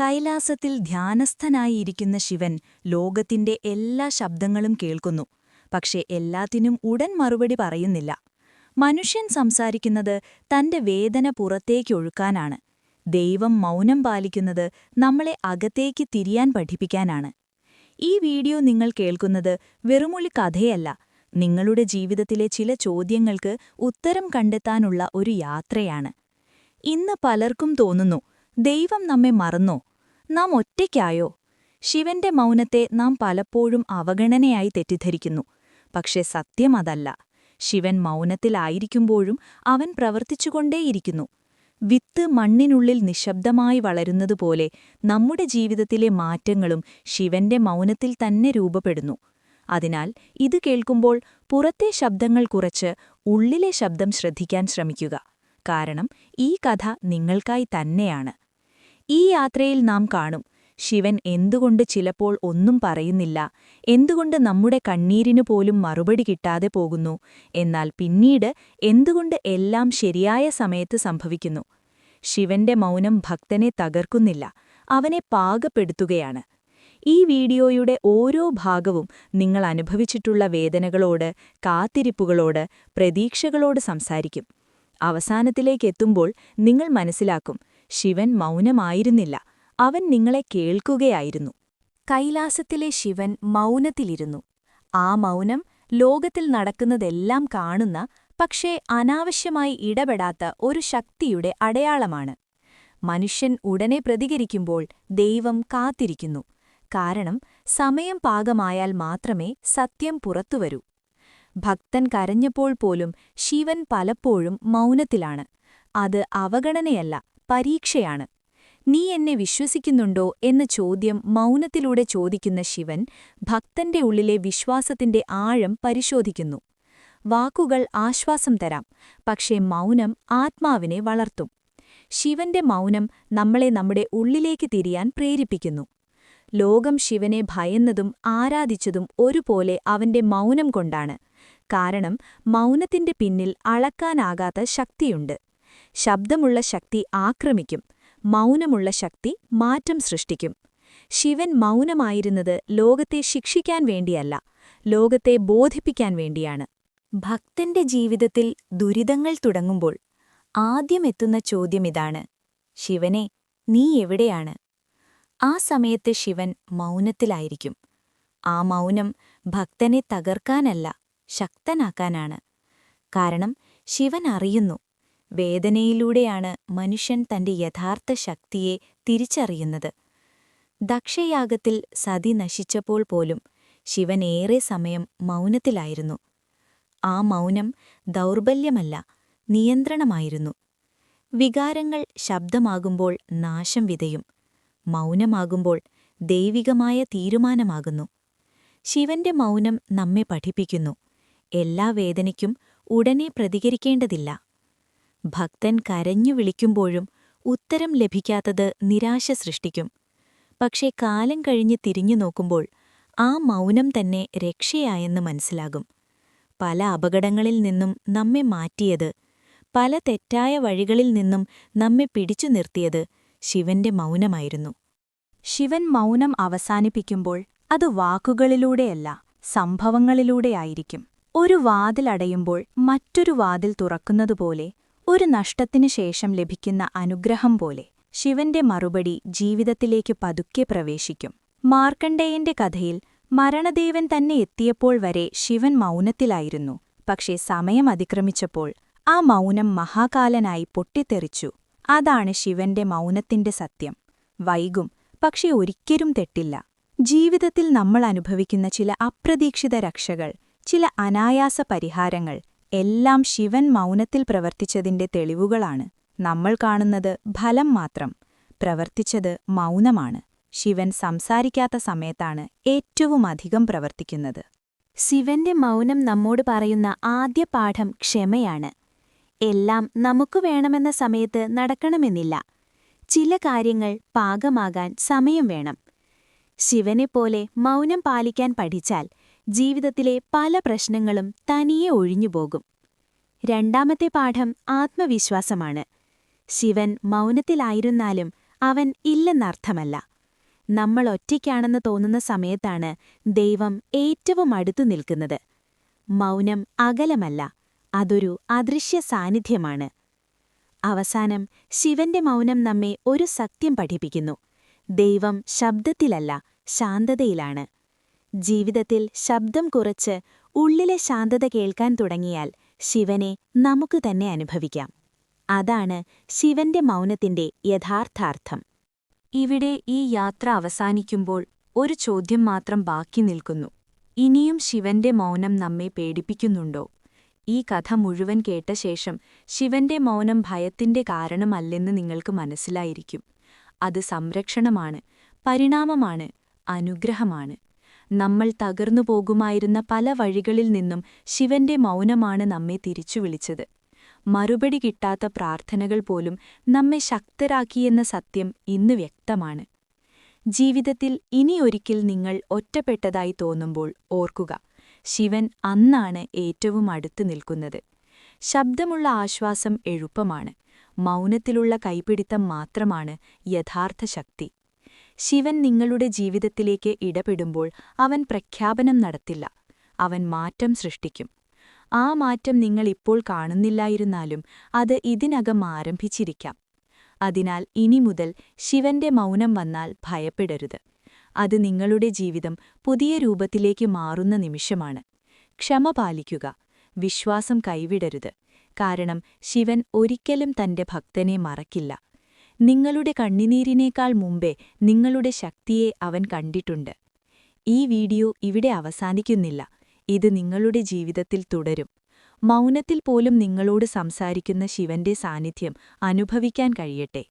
കൈലാസത്തിൽ ധ്യാനസ്ഥനായിരിക്കുന്ന ശിവൻ ലോകത്തിന്റെ എല്ലാ ശബ്ദങ്ങളും കേൾക്കുന്നു. പക്ഷേ എല്ലാത്തിനും ഉടൻ മറുപടി പറയുന്നില്ല. മനുഷ്യൻ സംസാരിക്കുന്നത് തന്റെ വേദന പുറത്തേക്കൊഴുക്കാനാണ് ദൈവം മൗനം പാലിക്കുന്നത് നമ്മളെ അകത്തേക്ക് തിരിയാൻ പഠിപ്പിക്കാനാണ്. ഈ വീഡിയോ നിങ്ങൾ കേൾക്കുന്നത് വെറുമൊളി കഥയല്ല. നിങ്ങളുടെ ജീവിതത്തിലെ ചില ചോദ്യങ്ങൾക്ക് ഉത്തരം കണ്ടെത്താനുള്ള ഒരു യാത്രയാണ്. ഇന്ന് പലർക്കും തോന്നുന്നു ദൈവം നമ്മെ മറന്നോ? നാം ഒറ്റയ്ക്കായോ? ശിവന്റെ മൗനത്തെ നാം പലപ്പോഴും അവഗണനയായി തെറ്റിദ്ധരിക്കുന്നു. പക്ഷേ സത്യം അതല്ല. ശിവൻ മൗനത്തിലായിരിക്കുമ്പോഴും അവൻ പ്രവർത്തിച്ചുകൊണ്ടേയിരിക്കുന്നു. വിത്ത് മണ്ണിനുള്ളിൽ നിശബ്ദമായി വളരുന്നതുപോലെ നമ്മുടെ ജീവിതത്തിലെ മാറ്റങ്ങളും ശിവന്റെ മൗനത്തിൽ തന്നെ രൂപപ്പെടുന്നു. അതിനാൽ ഇത് കേൾക്കുമ്പോൾ പുറത്തെ ശബ്ദങ്ങൾ കുറച്ച് ഉള്ളിലെ ശബ്ദം ശ്രദ്ധിക്കാൻ ശ്രമിക്കുക. കാരണം ഈ കഥ നിങ്ങൾക്കായി തന്നെയാണ്. ഈ യാത്രയിൽ നാം കാണും. ശിവൻ എന്തുകൊണ്ട് ചിലപ്പോൾ ഒന്നും പറയുന്നില്ല. എന്തുകൊണ്ട് നമ്മുടെ കണ്ണീരിനു പോലും മറുപടി കിട്ടാതെ പോകുന്നു. എന്നാൽ പിന്നീട് എന്തുകൊണ്ട് എല്ലാം ശരിയായ സമയത്ത് സംഭവിക്കുന്നു. ശിവന്റെ മൗനം ഭക്തനെ തകർക്കുന്നില്ല. അവനെ പാകപ്പെടുത്തുകയാണ്. ഈ വീഡിയോയുടെ ഓരോ ഭാഗവും നിങ്ങൾ അനുഭവിച്ചിട്ടുള്ള വേദനകളോട് കാത്തിരിപ്പുകളോട് പ്രതീക്ഷകളോട് സംസാരിക്കും. അവസാനത്തിലേക്കെത്തുമ്പോൾ നിങ്ങൾ മനസ്സിലാക്കും ശിവൻ മൗനമായിരുന്നില്ല. അവൻ നിങ്ങളെ കേൾക്കുകയായിരുന്നു. കൈലാസത്തിലെ ശിവൻ മൗനത്തിലിരുന്നു. ആ മൗനം ലോകത്തിൽ നടക്കുന്നതെല്ലാം കാണുന്ന പക്ഷേ അനാവശ്യമായി ഇടപെടാത്ത ഒരു ശക്തിയുടെ അടയാളമാണ്. മനുഷ്യൻ ഉടനെ പ്രതികരിക്കുമ്പോൾ ദൈവം കാത്തിരിക്കുന്നു. കാരണം സമയം പാകമായാൽ മാത്രമേ സത്യം പുറത്തുവരൂ. ഭക്തൻ കരഞ്ഞപ്പോൾ പോലും ശിവൻ പലപ്പോഴും മൗനത്തിലാണ്. അത് അവഗണനയല്ല. പരീക്ഷയാണ്. നീ എന്നെ വിശ്വസിക്കുന്നുണ്ടോ? എന്ന ചോദ്യം മൗനത്തിലൂടെ ചോദിക്കുന്ന ശിവൻ ഭക്തന്റെ ഉള്ളിലെ വിശ്വാസത്തിന്റെ ആഴം പരിശോധിക്കുന്നു. വാക്കുകൾ ആശ്വാസം തരാം പക്ഷേ മൗനം ആത്മാവിനെ വളർത്തും. ശിവന്റെ മൗനം നമ്മളെ നമ്മുടെ ഉള്ളിലേക്ക് തിരിയാൻ പ്രേരിപ്പിക്കുന്നു. ലോകം ശിവനെ ഭയന്നതും ആരാധിച്ചതും ഒരുപോലെ അവന്റെ മൗനം കൊണ്ടാണ്. കാരണം മൗനത്തിന്റെ പിന്നിൽ അളക്കാനാകാത്ത ശക്തിയുണ്ട്. ശബ്ദമുള്ള ശക്തി ആക്രമിക്കും മൗനമുള്ള ശക്തി മാറ്റം സൃഷ്ടിക്കും. ശിവൻ മൗനമായിരുന്നത് ലോകത്തെ ശിക്ഷിക്കാൻ വേണ്ടിയല്ല ലോകത്തെ ബോധിപ്പിക്കാൻ വേണ്ടിയാണ്. ഭക്തന്റെ ജീവിതത്തിൽ ദുരിതങ്ങൾ തുടങ്ങുമ്പോൾ ആദ്യമെത്തുന്ന ചോദ്യമിതാണ് ശിവനെ നീ എവിടെയാണ്? ആ സമയത്ത് ശിവൻ മൗനത്തിലായിരിക്കും. ആ മൗനം ഭക്തനെ തകർക്കാനല്ല ശക്തനാക്കാനാണ്. കാരണം ശിവൻ അറിയുന്നു വേദനയിലൂടെയാണ് മനുഷ്യൻ തന്റെ യഥാർത്ഥ ശക്തിയെ തിരിച്ചറിയുന്നത്. ദക്ഷയാഗത്തിൽ സതി നശിച്ചപ്പോൾ പോലും ശിവൻ ഏറെ സമയം മൗനത്തിലായിരുന്നു. ആ മൗനം ദൗർബല്യമല്ല നിയന്ത്രണമായിരുന്നു. വികാരങ്ങൾ ശബ്ദമാകുമ്പോൾ നാശം വിതയും. മൗനമാകുമ്പോൾ ദൈവികമായ തീരുമാനമാകുന്നു. ശിവന്റെ മൗനം നമ്മെ പഠിപ്പിക്കുന്നു. എല്ലാ വേദനയ്ക്കും ഉടനെ പ്രതികരിക്കേണ്ടതില്ല. ഭക്തൻ കരഞ്ഞു വിളിക്കുമ്പോഴും ഉത്തരം ലഭിക്കാത്തത് നിരാശ സൃഷ്ടിക്കും. പക്ഷേ കാലം കഴിഞ്ഞ് തിരിഞ്ഞു നോക്കുമ്പോൾ ആ മൗനം തന്നെ രക്ഷയായെന്ന് മനസ്സിലാകും. പല അപകടങ്ങളിൽ നിന്നും നമ്മെ മാറ്റിയത് പല തെറ്റായ വഴികളിൽ നിന്നും നമ്മെ പിടിച്ചു നിർത്തിയത് ശിവന്റെ മൗനമായിരുന്നു. ശിവൻ മൗനം അവസാനിപ്പിക്കുമ്പോൾ അത് വാക്കുകളിലൂടെയല്ല സംഭവങ്ങളിലൂടെയായിരിക്കും ഒരു വാതിലടയുമ്പോൾ മറ്റൊരു വാതിൽ തുറക്കുന്നതുപോലെ ഒരു നഷ്ടത്തിനു ശേഷം ലഭിക്കുന്ന അനുഗ്രഹം പോലെ ശിവന്റെ മറുപടി ജീവിതത്തിലേക്ക് പതുക്കെ പ്രവേശിക്കും. മാർക്കണ്ഡേയന്റെ കഥയിൽ മരണദേവൻ തന്നെ എത്തിയപ്പോൾ വരെ ശിവൻ മൗനത്തിലായിരുന്നു. പക്ഷേ സമയം അതിക്രമിച്ചപ്പോൾ ആ മൗനം മഹാകാലനായി പൊട്ടിത്തെറിച്ചു. അതാണ് ശിവന്റെ മൗനത്തിന്റെ സത്യം. വൈകും പക്ഷെ ഒരിക്കലും തെറ്റില്ല. ജീവിതത്തിൽ നമ്മൾ അനുഭവിക്കുന്ന ചില അപ്രതീക്ഷിത രക്ഷകൾ ചില അനായാസ പരിഹാരങ്ങൾ എല്ലാം ശിവൻ മൗനത്തിൽ പ്രവർത്തിച്ചതിന്റെ തെളിവുകളാണ്. നമ്മൾ കാണുന്നത് ഫലം മാത്രം. പ്രവർത്തിച്ചത് മൗനമാണ്. ശിവൻ സംസാരിക്കാത്ത സമയത്താണ് ഏറ്റവുമധികം പ്രവർത്തിക്കുന്നത്. ശിവന്റെ മൗനം നമ്മോട് പറയുന്ന ആദ്യ പാഠം ക്ഷമയാണ്. എല്ലാം നമുക്ക് വേണമെന്ന സമയത്ത് നടക്കണമെന്നില്ല. ചില കാര്യങ്ങൾ പാകമാകാൻ സമയം വേണം. ശിവനെപ്പോലെ മൗനം പാലിക്കാൻ പഠിച്ചാൽ ജീവിതത്തിലെ പല പ്രശ്നങ്ങളും തനിയെ ഒഴിഞ്ഞുപോകും രണ്ടാമത്തെ പാഠം ആത്മവിശ്വാസമാണ്. ശിവൻ മൗനത്തിലായിരുന്നാലും അവൻ ഇല്ലെന്നർത്ഥമല്ല. നമ്മൾ ഒറ്റയ്ക്കാണെന്ന് തോന്നുന്ന സമയത്താണ് ദൈവം ഏറ്റവും അടുത്തു നിൽക്കുന്നത്. മൗനം അകലമല്ല അതൊരു അദൃശ്യ സാന്നിധ്യമാണ്. അവസാനം ശിവന്റെ മൗനം നമ്മെ ഒരു സത്യം പഠിപ്പിക്കുന്നു. ദൈവം ശബ്ദത്തിലല്ല ശാന്തതയിലാണ്. ജീവിതത്തിൽ ശബ്ദം കുറച്ച് ഉള്ളിലെ ശാന്തത കേൾക്കാൻ തുടങ്ങിയാൽ ശിവനെ നമുക്ക് തന്നെ അനുഭവിക്കാം. അതാണ് ശിവന്റെ മൗനത്തിന്റെ യഥാർത്ഥാർത്ഥം. ഇവിടെ ഈ യാത്ര അവസാനിക്കുമ്പോൾ ഒരു ചോദ്യം മാത്രം ബാക്കി നിൽക്കുന്നു. ഇനിയും ശിവന്റെ മൗനം നമ്മെ പേടിപ്പിക്കുന്നുണ്ടോ? ഈ കഥ മുഴുവൻ കേട്ട ശേഷം ശിവന്റെ മൗനം ഭയത്തിന്റെ കാരണമല്ലെന്ന് നിങ്ങൾക്ക് മനസ്സിലായിരിക്കും. അത് സംരക്ഷണമാണ് പരിണാമമാണ് അനുഗ്രഹമാണ്. നമ്മൾ തകർന്നു പോകുമായിരുന്ന പല വഴികളിൽ നിന്നും ശിവന്റെ മൗനമാണ് നമ്മെ തിരിച്ചു വിളിച്ചത്. മറുപടി കിട്ടാത്ത പ്രാർത്ഥനകൾ പോലും നമ്മെ ശക്തരാക്കിയെന്ന സത്യം ഇന്ന് വ്യക്തമാണ്. ജീവിതത്തിൽ ഇനിയൊരിക്കൽ നിങ്ങൾ ഒറ്റപ്പെട്ടതായി തോന്നുമ്പോൾ ഓർക്കുക ശിവൻ അന്നാണ് ഏറ്റവും അടുത്ത് നിൽക്കുന്നത്. ശബ്ദമുള്ള ആശ്വാസം എഴുപ്പമാണ് മൗനത്തിലുള്ള കൈപിടിത്തം മാത്രമാണ് യഥാർത്ഥ ശക്തി. ശിവൻ നിങ്ങളുടെ ജീവിതത്തിലേക്ക് ഇടപെടുമ്പോൾ അവൻ പ്രഖ്യാപനം നടത്തില്ല. അവൻ മാറ്റം സൃഷ്ടിക്കും. ആ മാറ്റം നിങ്ങൾ ഇപ്പോൾ കാണുന്നില്ലായിരുന്നാലും അത് ഇതിനകം ആരംഭിച്ചിരിക്കാം. അതിനാൽ ഇനി മുതൽ ശിവന്റെ മൗനം വന്നാൽ ഭയപ്പെടരുത്. അത് നിങ്ങളുടെ ജീവിതം പുതിയ രൂപത്തിലേക്ക് മാറുന്ന നിമിഷമാണ്. ക്ഷമ പാലിക്കുക. വിശ്വാസം കൈവിടരുത്. കാരണം ശിവൻ ഒരിക്കലും തന്റെ ഭക്തനെ മറക്കില്ല. നിങ്ങളുടെ കണ്ണിനീരിനേക്കാൾ മുമ്പേ നിങ്ങളുടെ ശക്തിയെ അവൻ കണ്ടിട്ടുണ്ട്. ഈ വീഡിയോ ഇവിടെ അവസാനിക്കുന്നില്ല. ഇത് നിങ്ങളുടെ ജീവിതത്തിൽ തുടരും. മൗനത്തിൽ പോലും നിങ്ങളോട് സംസാരിക്കുന്ന ശിവന്റെ സാന്നിധ്യം അനുഭവിക്കാൻ കഴിയട്ടെ.